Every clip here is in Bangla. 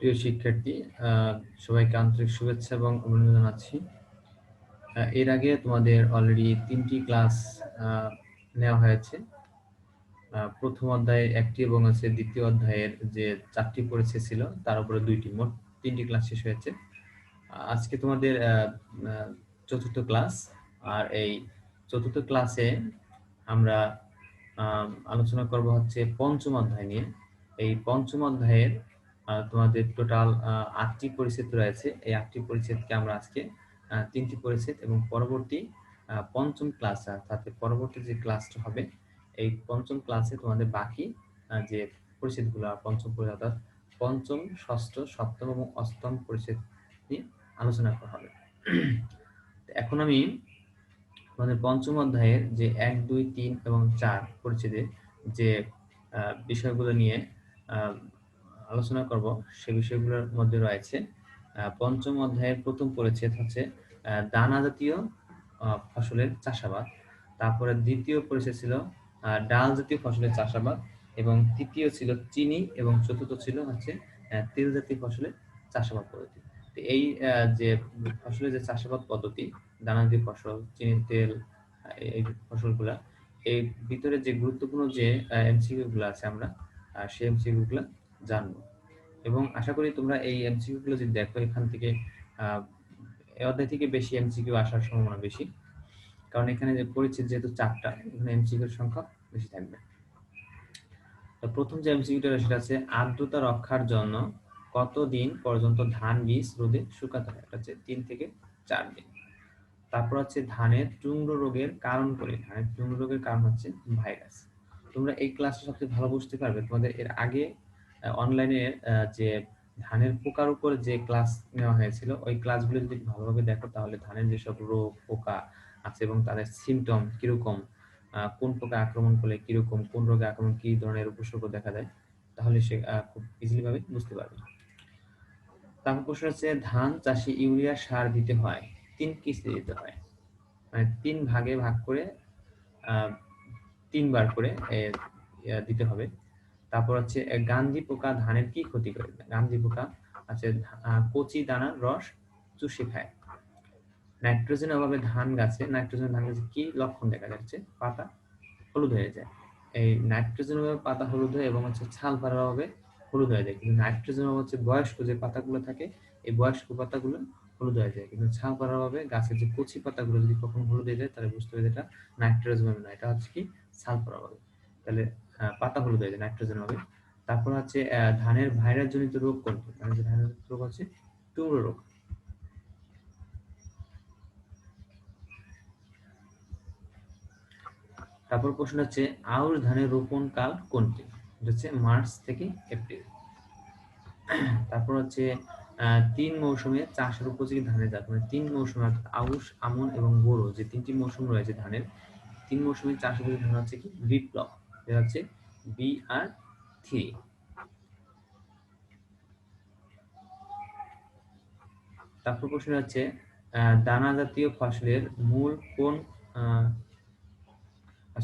প্রিয় শিক্ষার্থী সবাইকে আন্তরিক শুভেচ্ছা এবং অভিনন্দন জানাচ্ছি। এর আগে তোমাদের অলরেডি তিনটি ক্লাস নেওয়া হয়েছে। প্রথম অধ্যায়ে একটি এবং আছে দ্বিতীয় অধ্যায়ের যে চারটি পড়েছে ছিল, তার উপরে দুইটি, মোট তিনটি ক্লাস শেষ হয়েছে। আজকে তোমাদের চতুর্থ ক্লাস আর এই চতুর্থ ক্লাসে আমরা আলোচনা করব হচ্ছে পঞ্চম অধ্যায় নিয়ে। এই পঞ্চম অধ্যায়ের তোমাদের টোটাল আটটি পরিচ্ছেদ রয়েছে। এই আটটি পরিচ্ছেদকে আমরা আজকে তিনটি পরিচ্ছেদ এবং পরবর্তী পঞ্চম ক্লাস অর্থাৎ পরবর্তী যে ক্লাসটা হবে, এই পঞ্চম ক্লাসে তোমাদের বাকি যে পরিচ্ছেদগুলো, পঞ্চম অর্থাৎ পঞ্চম, ষষ্ঠ, সপ্তম এবং অষ্টম পরিচ্ছেদ নিয়ে আলোচনা করা হবে। এখন আমি তোমাদের পঞ্চম অধ্যায়ের যে এক, দুই, তিন এবং চার পরিচ্ছেদে যে বিষয়গুলো নিয়ে আলোচনা করব সে বিষয়গুলোর মধ্যে রয়েছে। পঞ্চম অধ্যায়ের প্রথম পরিচ্ছেদ হচ্ছে দানা জাতীয় ফসলের চাষাবাদ। তারপরে দ্বিতীয় পরিচ্ছেদ ছিল ডাল জাতীয় ফসলের চাষাবাদ। এবং তৃতীয় ছিল চিনি এবং চতুর্থ ছিল হচ্ছে তেল জাতীয় ফসলের চাষাবাদ পদ্ধতি। এই যে ফসলের যে চাষাবাদ পদ্ধতি, দানা জাতীয় ফসল, চিনি, তেল এই ফসলগুলা, এই ভিতরে যে গুরুত্বপূর্ণ যে এমসিকিউ গুলো আছে আমরা সেই এমসিকিউ গুলা জানব। এবং আশা করি তোমরা এই এমসিকিউ গুলো যদি দেখো, এখান থেকে অধ্যায় থেকে বেশি এমসিকিউ আসার সম্ভাবনা বেশি। কারণ এখানে যে পরিচিত যেহেতু চারটা, এখানে এমসিকিউর সংখ্যা বেশি থাকবে। তো প্রথম যে এমসিকিউটা সেটা আছে আর্দ্রতা রক্ষার জন্য কতদিন পর্যন্ত ধান বীজ রোদে শুকাতে হয়? এটা হচ্ছে তিন থেকে চার দিন। তারপর হচ্ছে ধানের চুংড়ো রোগের কারণ করে, ধানের চুংড়ো রোগের কারণ হচ্ছে ভাইরাস। তোমরা এই ক্লাসটা সবচেয়ে ভালো বুঝতে পারবে। তোমাদের এর আগে অনলাইনে যে ধানের পোকার উপর যে ক্লাস নেওয়া হয়েছিল, ওই ক্লাসগুলো যদি ভালোভাবে দেখো, তাহলে ধানের যেসব রোগ, পোকা আছে এবং তাদের সিমটম কীরকম কোন পোকা আক্রমণ করলে কীরকম, কোন রোগে আক্রমণ, কি ধরনের উপসর্গ দেখা যায় তাহলে সে খুব ইজিলি ভাবে বুঝতে পারবে। তারপর প্রশ্ন হচ্ছে, ধান চাষে ইউরিয়া সার দিতে হয়, তিন কিস্তি দিতে হয়। মানে তিন ভাগে ভাগ করে তিনবার করে দিতে হবে। তারপর হচ্ছে গান্ধী পোকা ধানের কি ক্ষতি করে? গান্ধী পোকা, আছে কচি দানার রস চুষে খায়। নাইট্রোজেন অভাবে ধান গাছে, নাইট্রোজেন ধান গাছে কি লক্ষণ দেখা যাচ্ছে? পাতা হলুদ হয়ে যায়। এই নাইট্রোজেন অভাবে পাতা হলুদ হয় এবং হচ্ছে ছাল পাড়ার অভাবে হলুদ হয়ে যায়। কিন্তু নাইট্রোজেন অভাবে হচ্ছে বয়স্ক যে পাতাগুলো থাকে, এই বয়স্ক পাতাগুলো হলুদ হয়ে যায়। কিন্তু ছাল পাড়ার অভাবে গাছের যে কচি পাতাগুলো যদি কখনো হলুদ হয়ে যায়, তাহলে বুঝতে হবে এটা নাইট্রোজেন না এটা হচ্ছে কি ছাল পাড়ার অভাবে। তাহলে পাতা হলুদ হয়ে যায় নাইট্রোজেন অভাবে তারপর হচ্ছে ধানের ভাইরাস জনিত রোগ কোনটি? ধানের রোগ হচ্ছে টুমরো রোগ। তারপর প্রশ্ন হচ্ছে, আউশ ধানের রোপণ কাল কোনটি? হচ্ছে মার্চ থেকে এপ্রিল। তারপর হচ্ছে তিন মৌসুমে চাষের উপযোগী ধানের জাত। মানে তিন মৌসুমে অর্থাৎ আউশ, আমন এবং বোরো, যে তিনটি মৌসুম রয়েছে ধানের, তিন মৌসুমে চাষ উপযোগী ধান হচ্ছে কি? বিপ্লব। এটা হচ্ছে বি আর থ্রি তারপর প্রশ্ন হচ্ছে দানা জাতীয় ফসলের মূল কোন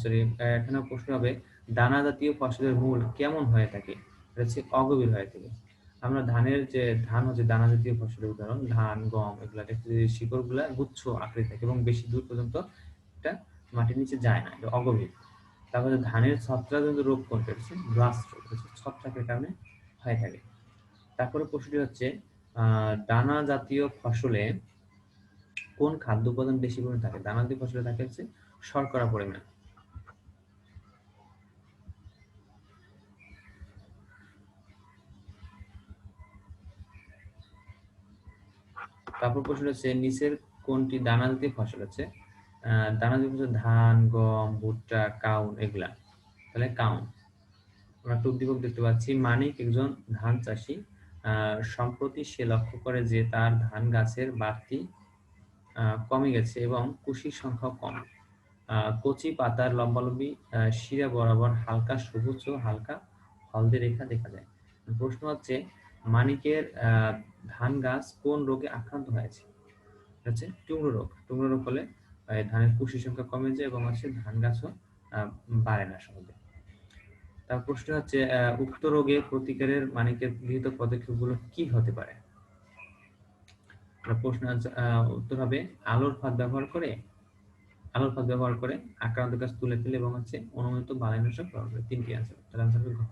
সরি এখানে প্রশ্ন হবে, দানা জাতীয় ফসলের মূল কেমন হয়ে থাকে? এটা হচ্ছে অগভীর হয়ে থাকে। আমরা ধানের যে, ধান হচ্ছে দানা জাতীয় ফসলের উদাহরণ, ধান, গম, এগুলা শিকড়গুলা গুচ্ছ আকারে থাকে এবং বেশি দূর পর্যন্ত এটা মাটির নিচে যায় না, এটা অগভীর। তারপরে ধানের ছত্রাকজনিত রোগ কোনটা হচ্ছে ব্লাস্ট রোগ হচ্ছে ছত্রাকের কারণে হয়ে থাকে তারপরে প্রশ্নটি হচ্ছে দানা জাতীয় ফসলে কোন খাদ্য উপাদান বেশি পরিমাণে থাকে? দানা জাতীয় ফসলে থাকে হচ্ছে শর্করা পরিমাণ। তারপর প্রশ্ন হচ্ছে নিচের কোনটি দানা জাতীয় ফসল আহ, দানা ফসল ধান, গম, ভুট্টা, কাউন এগুলা। তাহলে কাউন। আমরা একটা উদ্দীপক দেখতে পাচ্ছি, মানিক একজন ধান চাষি। সম্প্রতি সে লক্ষ্য করে যে তার ধান গাছের বাড়তি কমে গেছে এবং কুশির সংখ্যা কম। কচি পাতার লম্বালম্বি শিরা বরাবর হালকা সবুজ ও হালকা হলদে রেখা দেখা যায়। প্রশ্ন হচ্ছে, মানিকের ধান গাছ কোন রোগে আক্রান্ত হয়েছে? হচ্ছে টুংরো রোগ। টুংরো রোগ হলে ধানের কুশি সংখ্যা কমে যায় এবং হচ্ছে ধান গাছও বাড়ে না সহজে। তার প্রশ্ন হচ্ছে উক্ত রোগে প্রতিকারের মানিকের গৃহীত পদক্ষেপগুলো কি হতে পারে? প্রশ্ন উত্তর হবে আলোর ফাঁদ ব্যবহার করে, আলোর ফাঁদ ব্যবহার করে আক্রান্ত গাছ তুলে ফেলে এবং হচ্ছে অনুমোদিত বালাইনাশক ব্যবহার করে। তিনটি আনসার তার আনসার হবে ঘ।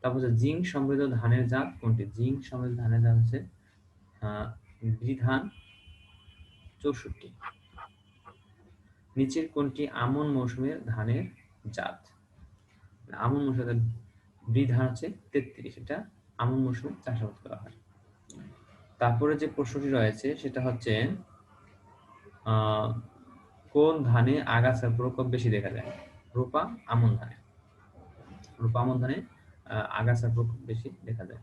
তারপর হচ্ছে জিঙ্ক সমৃদ্ধ ধানের জাত কোনটি? জিঙ্ক সমৃদ্ধ ধানের জাত হচ্ছে বিধান চৌষট্টি। নিচের কোনটি আমন মৌসুমের ধানের জাত? আমন মৌসুমের বিধান হচ্ছে তেত্রিশ এটা আমন মৌসুমে চাষাবাদ করা হয়। তারপরে যে প্রশ্নটি রয়েছে সেটা হচ্ছে কোন ধানে আগাছার প্রকোপ বেশি দেখা যায়? রূপা আমন ধানে। রূপা আমন ধানে আগাছার প্রকোপ বেশি দেখা যায়।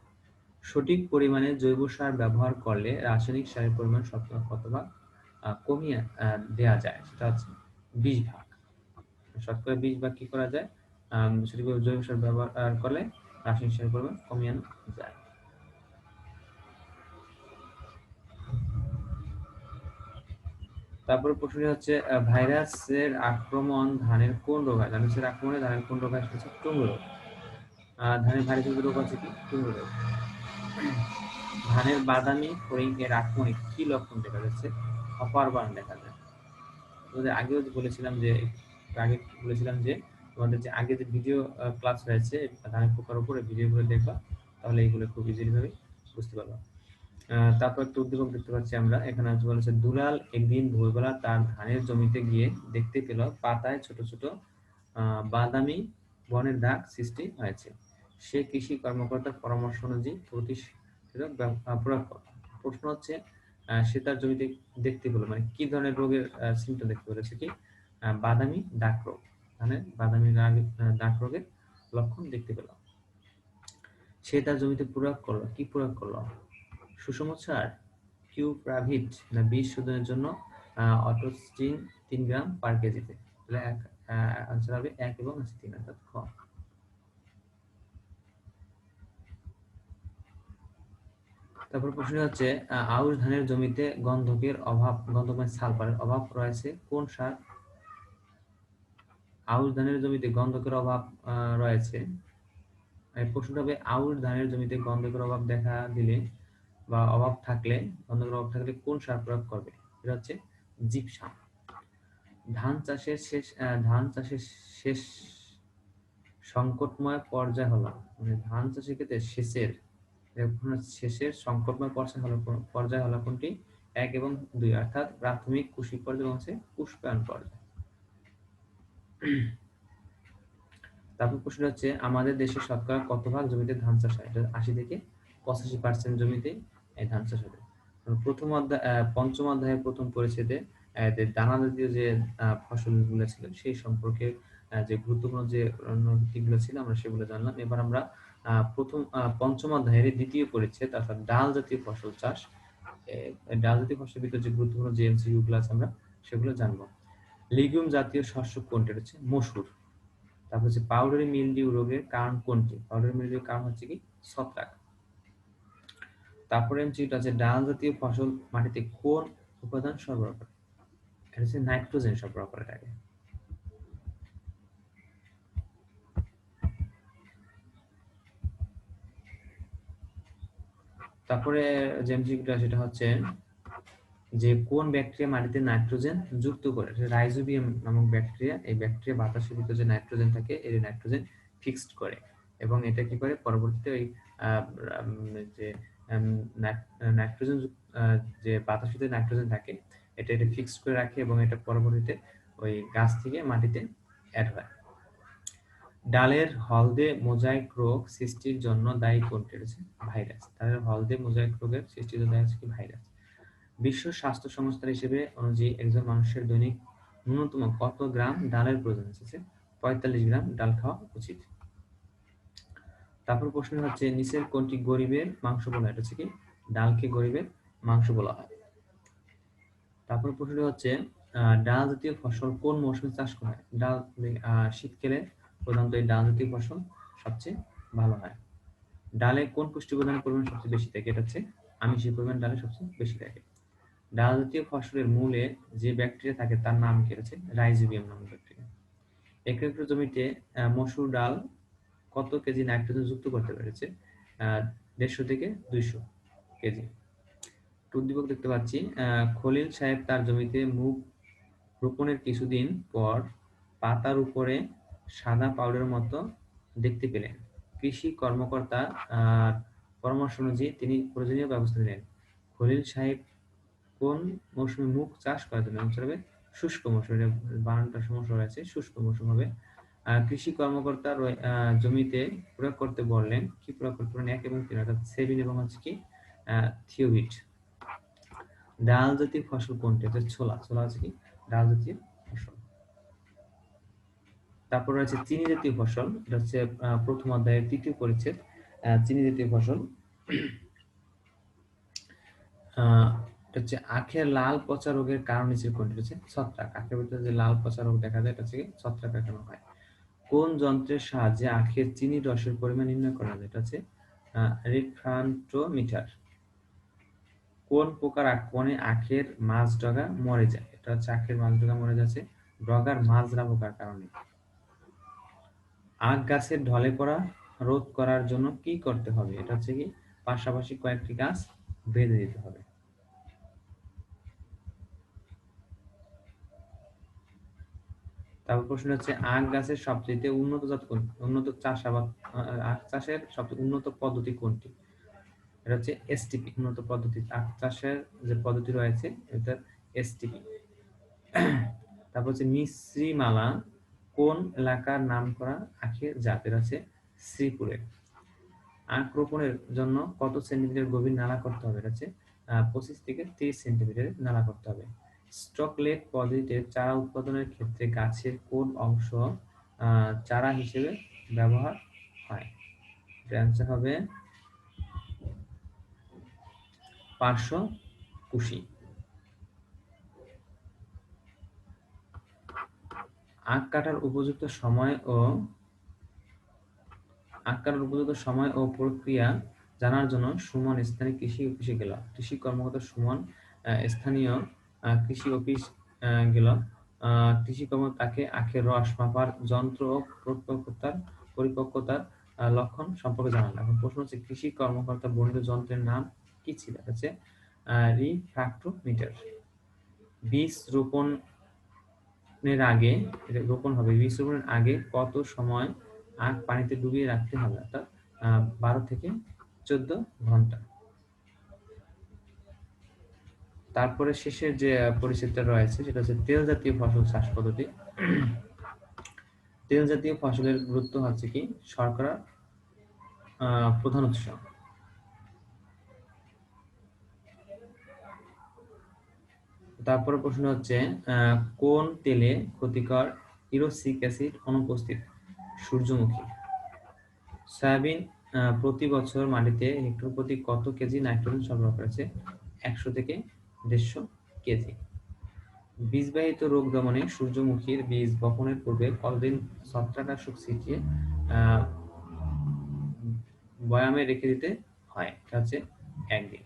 সঠিক পরিমাণে জৈব সার ব্যবহার করলে রাসায়নিক সারের পরিমাণ শতকরা কত ভাগ আহ, কমিয়ে দেয়া যায়? সেটা হচ্ছে বিশ ভাগ। শতকরা বিশ ভাগ কি করা যায়? আম, জৈব সার ব্যবহার করলে রাসায়নিক সারের পরিমাণ কমিয়ে আনা যায়। তারপরে প্রশ্নটি হচ্ছে ভাইরাসের আক্রমণ ধানের কোন রোগ হয়? ভাইরাসের আক্রমণে ধানের কোন রোগ হয়? হচ্ছে টুঙ্গু রোগ। ধানের ভাইরাসের রোগ আছে কি? টুঙ্গু রোগ। ধানের বাদামি ফড়িং এর আক্রমণে কি লক্ষণ দেখা যাচ্ছে? অপার বান দেখা যায়। তোমাদের আগেও বলেছিলাম যে, আগে বলেছিলাম যে, তোমাদের যে আগে যে ভিডিও ক্লাস হয়েছে, ধানের পোকার উপরে ভিডিওগুলো দেখবা, তাহলে এইগুলো খুব ইজিলি ভাবে বুঝতে পারবা। তারপর একটা উদ্দীপক দেখতে পাচ্ছি আমরা, এখানে আছে বলেছে, দুলাল একদিন ভোরবেলা তার ধানের জমিতে গিয়ে দেখতে পেল পাতায় ছোট ছোট বাদামি বনের দাগ সৃষ্টি হয়েছে। সে কৃষি কর্মকর্তার পরামর্শ অনুযায়ী প্রয়োগ প্রশ্ন হচ্ছে সে তার জমিতে দেখতে পেল। মানে কি ধরনের রোগের সিমটম দেখতে পেরেছে কি বাদামি দাগ রোগ। মানে বাদামি দাগ- রোগের লক্ষণ দেখতে পেল। সে তার জমিতে প্রয়োগ করল। কি প্রয়োগ করল? সুষম সার কিউ প্রাভিট না বীজ শোধনের জন্য অটোস্টিন তিন গ্রাম পার কেজিতে তাহলে এক আনসার হবে এক এবং তিন, অর্থাৎ খ। তারপর প্রশ্ন হচ্ছে আউশ ধানের জমিতে গন্ধকের অভাব গন্ধক মানে সালফারের অভাব রয়েছে, কোন সার? আউশ ধানের জমিতে গন্ধকের অভাব রয়েছে। প্রশ্নটা হবে আউশ ধানের জমিতে গন্ধকের অভাব দেখা দিলে বা অভাব থাকলে, গন্ধকের অভাব থাকলে কোন সার প্রয়োগ করবে? এটা হচ্ছে জিপসাম। ধান চাষের শেষ ধান চাষের শেষ সংকটময় পর্যায় হলো। মানে ধান চাষের ক্ষেত্রে শেষের এখন শেষের হলো কোন- পর্যায় হলো কোনটি? এক এবং দুই, অর্থাৎ প্রাথমিক কুশি পর্যায় এবং হচ্ছে পুষ্পায়ন পর্যায়। তারপর প্রশ্ন হচ্ছে, আমাদের দেশে শতকরা কত ভাগ জমিতে ধান চাষ হয়? আশি থেকে পঁচাশি পার্সেন্ট জমিতে, এই ধান চাষ হবে। প্রথম অধ্যায় পঞ্চম অধ্যায়ের প্রথম পরিচ্ছেদে দানা জাতীয় যে ফসলগুলো ছিল, সেই সম্পর্কে যে গুরুত্বপূর্ণ যে দিকগুলো ছিল, আমরা সেগুলো জানলাম। এবার আমরা প্রথম পঞ্চম অধ্যায়ের দ্বিতীয় পরিচ্ছেদ, অর্থাৎ ডাল জাতীয় ফসল চাষ ডাল জাতীয় ফসলের ভিতরে যে গুরুত্বপূর্ণ যে গুলো আছে আমরা সেগুলো জানব। লিগুম জাতীয় শস্য কোনটি? হচ্ছে মসুর। তারপর হচ্ছে পাউডারি মিলডিউ রোগের কারণ কোনটি? পাউডারি মিলডিউ কারণ হচ্ছে কি? ছত্রাক। তারপরে এমসিকিউটা আছে ডাল জাতীয় ফসল মাটিতে কোন উপাদান সরবরাহ করে? এটা হচ্ছে নাইট্রোজেন সরবরাহ করে থাকে তারপরে যে এমসিকিউটা সেটা হচ্ছে যে কোন ব্যাকটেরিয়া মাটিতে নাইট্রোজেন যুক্ত করে রাইজোবিয়াম নামক ব্যাকটেরিয়া, এই ব্যাকটেরিয়া বাতাসের ভিতরে যে নাইট্রোজেন থাকে এই নাইট্রোজেন ফিক্সড করে এবং এটা কি করে? পরবর্তীতে ওই যে নাইট্রোজেন যে বাতাসের ভিতরে নাইট্রোজেন থাকে, এটা এটা ফিক্সড করে রাখে এবং এটা পরবর্তীতে ওই গাছ থেকে মাটিতে অ্যাড হয়। ডালের হলদে মোজাইক রোগ সৃষ্টির জন্য দায়ী কোনটি রয়েছে ভাইরাস। ডালের হলদে মোজাইক রোগের সৃষ্টির জন্য দায়ী হচ্ছে ভাইরাস? বিশ্ব স্বাস্থ্য সংস্থার হিসেবে অনুযায়ী একজন মানুষের দৈনিক ন্যূনতম কত গ্রাম ডালের প্রয়োজন আছে? পঁয়তাল্লিশ গ্রাম ডাল খাওয়া উচিত। তারপর প্রশ্ন হচ্ছে, নিচের কোনটি গরিবের মাংস বলা? এটা হচ্ছে কি? ডালকে গরিবের মাংস বলা হয়। তারপর প্রশ্নটি হচ্ছে ডাল জাতীয় ফসল কোন মৌসুমে চাষ করা হয়? ডাল শীতকালে প্রধানত এই ডাল জাতীয় ফসল সবচেয়ে ভালো হয়। ডালে কোন পুষ্টি প্রদানের পরিমাণ সবচেয়ে বেশি থাকে? এটা হচ্ছে আমিষের পরিমাণ ডালে সবচেয়ে বেশি থাকে। ডাল জাতীয় ফসলের মূলে যে ব্যাকটেরিয়া থাকে তার নাম কি? হচ্ছে রাইজোবিয়াম নামক ব্যাকটেরিয়া। এক একর জমিতে মসুর ডাল কত কেজি নাইট্রোজেন যুক্ত করতে পেরেছে? দেড়শো থেকে দুইশো কেজি। উদ্দীপক দেখতে পাচ্ছি খলিল সাহেব তার জমিতে মুখ রোপণের কিছুদিন পর পাতার উপরে সাদা পাউডারের মতো দেখতে পেলেন। কৃষি কর্মকর্তা পরামর্শ অনুযায়ী তিনি প্রয়োজনীয় ব্যবস্থা নিলেন। খলিল সাহেব কোন মৌসুমে মুখ চাষ করার জন্য হবে শুষ্ক মৌসুমে। বানানটা সমস্যা রয়েছে, শুষ্ক মৌসুম হবে। কৃষি কর্মকর্তা জমিতে প্রয়োগ করতে বললেন, কি প্রয়োগ করতে বললেন? এক এবং তিন, অর্থাৎ সেভিন এবং হচ্ছে কি থিওভিট ডাল জাতীয় ফসল কোনটি? হচ্ছে ছোলা। ছোলা হচ্ছে কি? ডাল জাতীয় তারপর রয়েছে চিনি জাতীয় ফসল, এটা হচ্ছে প্রথম অধ্যায়ের তৃতীয় পরিচ্ছেদ চিনি জাতীয় ফসল। হচ্ছে আখের লাল পচা রোগের কারণ হিসেবে কোনটি হচ্ছে ছত্রাক। আখের ভিতরে যে লাল পচা রোগ দেখা যায়, এটা হচ্ছে ছত্রাক কারণ হয়। কোন যন্ত্রের সাহায্যে আখের চিনি রসের পরিমাণ নির্ণয় করা যায়? এটা হচ্ছে রিফ্রান্টোমিটার কোন প্রকার আক্রমণে আখের মাছ ডগা মরে যায়? এটা হচ্ছে আখের মাছ ডগা মরে যাচ্ছে, ডগার মাজরা পোকার কারণে। আখ গাছের ঢলে পড়া রোধ করার জন্য কি করতে হবে? এটা হচ্ছে কি, পাশাপাশি কয়েকটি গাছ বেঁধে দিতে হবে। তারপর প্রশ্ন হচ্ছে, আখ গাছের সবচেয়ে উন্নত জাত কোন, উন্নত চাষাবাদ আখ চাষের সবচেয়ে উন্নত পদ্ধতি কোনটি? এটা হচ্ছে এসটিপি উন্নত পদ্ধতি, আখ চাষের যে পদ্ধতি রয়েছে এটা এসটিপি তারপর হচ্ছে মিশ্রি মালা কোন এলাকার নাম করা আখের জাতের আছে? শ্রীপুরের। আখ রোপণের জন্য কত সেন্টিমিটার গভীর নালা করতে হবে? এটা পঁচিশ থেকে তিরিশ সেন্টিমিটারের নালা করতে হবে। স্টকলেট পদ্ধতিতে চারা উৎপাদনের ক্ষেত্রে গাছের কোন অংশ চারা হিসেবে ব্যবহার হয়? অ্যান্সার হবে পার্শ্ব কুশি আখ কাটার উপযুক্ত সময় ও আখ কাটার উপযুক্ত সময় ও প্রক্রিয়া জানার জন্য সুমন স্থানীয় কৃষি অফিসে গেল। কৃষি কর্মকর্তা সুমন স্থানীয় কৃষি অফিস গেল। কৃষি কর্মকর্তা তাকে আখের রস, মাপার যন্ত্র ও পরিপক্কতার পরিপক্কতার লক্ষণ সম্পর্কে জানালেন। এখন প্রশ্ন হচ্ছে, কৃষি কর্মকর্তা বর্ণিত যন্ত্রের নাম কি ছিল? হচ্ছে রিফ্রাক্টোমিটার। বীজ রোপণের আগে রোপণ হবে বীজ রোপণের আগে কত সময় আখ পানিতে ডুবিয়ে রাখতে হবে? অর্থাৎ বারো থেকে চোদ্দ ঘণ্টা। তারপরে শেষের যে পরিচিতটা রয়েছে, সেটা হচ্ছে তেল জাতীয় ফসল চাষ পদ্ধতি। তেল জাতীয় ফসলের গুরুত্ব হচ্ছে কি? শর্করা প্রধান উৎস। তারপরে প্রশ্ন হচ্ছে কোন তেলে ক্ষতিকর ইরোসিক অ্যাসিড অনুপস্থিত? সূর্যমুখী। সয়াবিন প্রতি বছর মাটিতে হেক্টর প্রতি কত কেজি নাইট্রোজেন সরবরাহ করেছে? একশো থেকে দেড়শো কেজি। বীজবাহিত রোগ দমনে সূর্যমুখীর বীজ বপনের পূর্বে কতদিন ছত্রাকনাশক ছিটিয়ে বয়ামে রেখে দিতে হয়? হচ্ছে একদিন।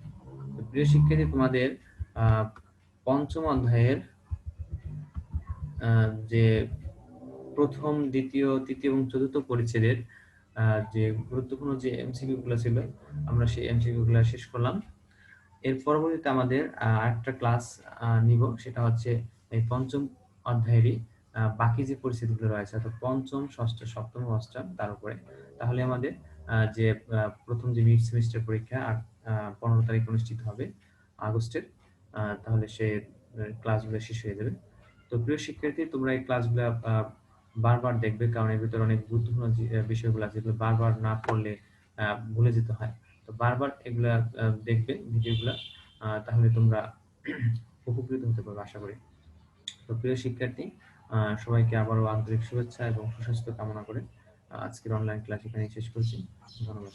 প্রিয় শিক্ষার্থী, তোমাদের পঞ্চম অধ্যায়ের যে প্রথম, দ্বিতীয়, তৃতীয় এবং চতুর্থ পরিচ্ছেদের যে গুরুত্বপূর্ণ যে এমসিকিউ গুলো ছিল, আমরা সেই এমসিকিউ গুলো শেষ করলাম। এর পরবর্তীতে আমাদের আরেকটা ক্লাস নিব, সেটা হচ্ছে এই পঞ্চম অধ্যায়েরই বাকি যে পরিস্থিতিগুলো রয়েছে, অর্থাৎ পঞ্চম, ষষ্ঠ, সপ্তম অষ্টম, তার উপরে। তাহলে আমাদের যে প্রথম যে মিড সেমিস্টার পরীক্ষা পনেরো তারিখ অনুষ্ঠিত হবে আগস্টের। তাহলে সে ক্লাসগুলো শেষ হয়ে যাবে। তো প্রিয় শিক্ষার্থী, তোমরা এই ক্লাসগুলো বারবার দেখবে, কারণ এর ভিতরে অনেক গুরুত্বপূর্ণ বিষয়গুলো আছে যেগুলো বারবার না পড়লে ভুলে যেতে হয়। তো বারবার এগুলা দেখবে, ভিডিওগুলো তাহলে তোমরা উপকৃত হতে পারবে, আশা করি। তো প্রিয় শিক্ষার্থী সবাইকে আবারও আন্তরিক শুভেচ্ছা এবং সুস্বাস্থ্য কামনা করে আজকের অনলাইন ক্লাস এখানে শেষ করছি। ধন্যবাদ